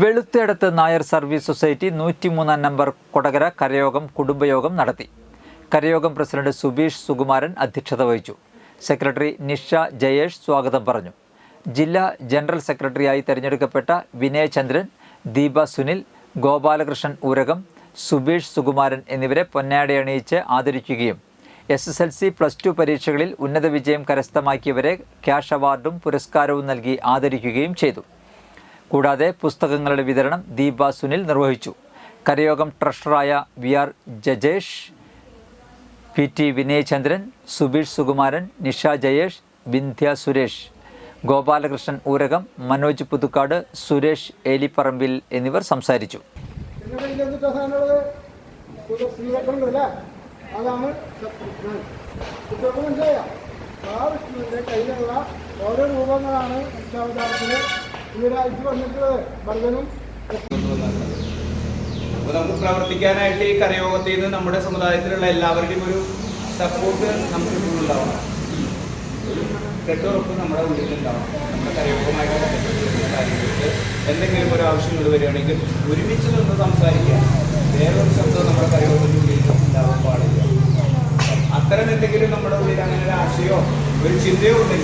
Veluthedath Nair service society നൂറ്റിമൂന്നാം number Kodakara കരയോഗം കുടുംബയോഗം നടത്തി. കരയോഗം പ്രസിഡന്റ് സുബീഷ് സുകുമാരൻ അധ്യക്ഷത വഹിച്ചു. സെക്രട്ടറി നിഷ ജയേഷ് സ്വാഗതം പറഞ്ഞു. ജില്ലാ ജനറൽ സെക്രട്ടറിയായി തെരഞ്ഞെടുക്കപ്പെട്ട വിനയചന്ദ്രൻ ദീപ സുനിൽ ഗോപാലകൃഷ്ണൻ ഊരകം സുബീഷ് സുകുമാരൻ എന്നിവരെ പൊന്നാടയണിയിച്ച് ആദരിക്കുകയും S S L C plus two പരീക്ഷകളിൽ ഉന്നത വിജയം കരസ്ഥമാക്കിയവരെ ക്യാഷ് അവാർഡും പുരസ്കാരവും നൽകി ആദരിക്കുകയും ചെയ്തു. കൂടാതെ പുസ്തകങ്ങളുടെ വിതരണം ദീപ സുനിൽ നിർവഹിച്ചു. കരയോഗം ട്രഷററായ V R Jajesh P T Vinayachandran Subeesh Sukumaran Nisha Jayesh Vindhya Suresh. Gopalakrishnan Oorakam Manoj Puthukkad Suresh ഏലിപ്പറമ്പിൽ എന്നിവർ സംസാരിച്ചു. അതാണ് കയ്യിലുള്ള ഓരോ രൂപങ്ങളാണ് അക്ഷാവതാരത്തിൽ അപ്പൊ നമുക്ക് പ്രവർത്തിക്കാനായിട്ട് ഈ കരയോഗത്തിൽ നിന്ന് നമ്മുടെ സമുദായത്തിലുള്ള എല്ലാവരുടെയും ഒരു സപ്പോർട്ട് നമുക്ക് ഉണ്ടാവണം. കെട്ടുറപ്പ് നമ്മുടെ ഉള്ളിൽ ഉണ്ടാവണം നമ്മുടെ കരയോഗമായിട്ട് കാര്യങ്ങൾക്ക് എന്തെങ്കിലും ഒരു ആവശ്യങ്ങൾ വരികയാണെങ്കിൽ ഒരുമിച്ച് നിന്ന് സംസാരിക്കുക. വേറൊരു ശബ്ദം നമ്മുടെ കരയോഗത്തിന്റെ ഉള്ളിൽ ഉണ്ടാവാൻ പാടില്ല. അത്തരം എന്തെങ്കിലും നമ്മുടെ ഉള്ളിൽ അങ്ങനെ ഒരു ആശയോ ഒരു ചിന്തയോ ഉണ്ടെങ്കിൽ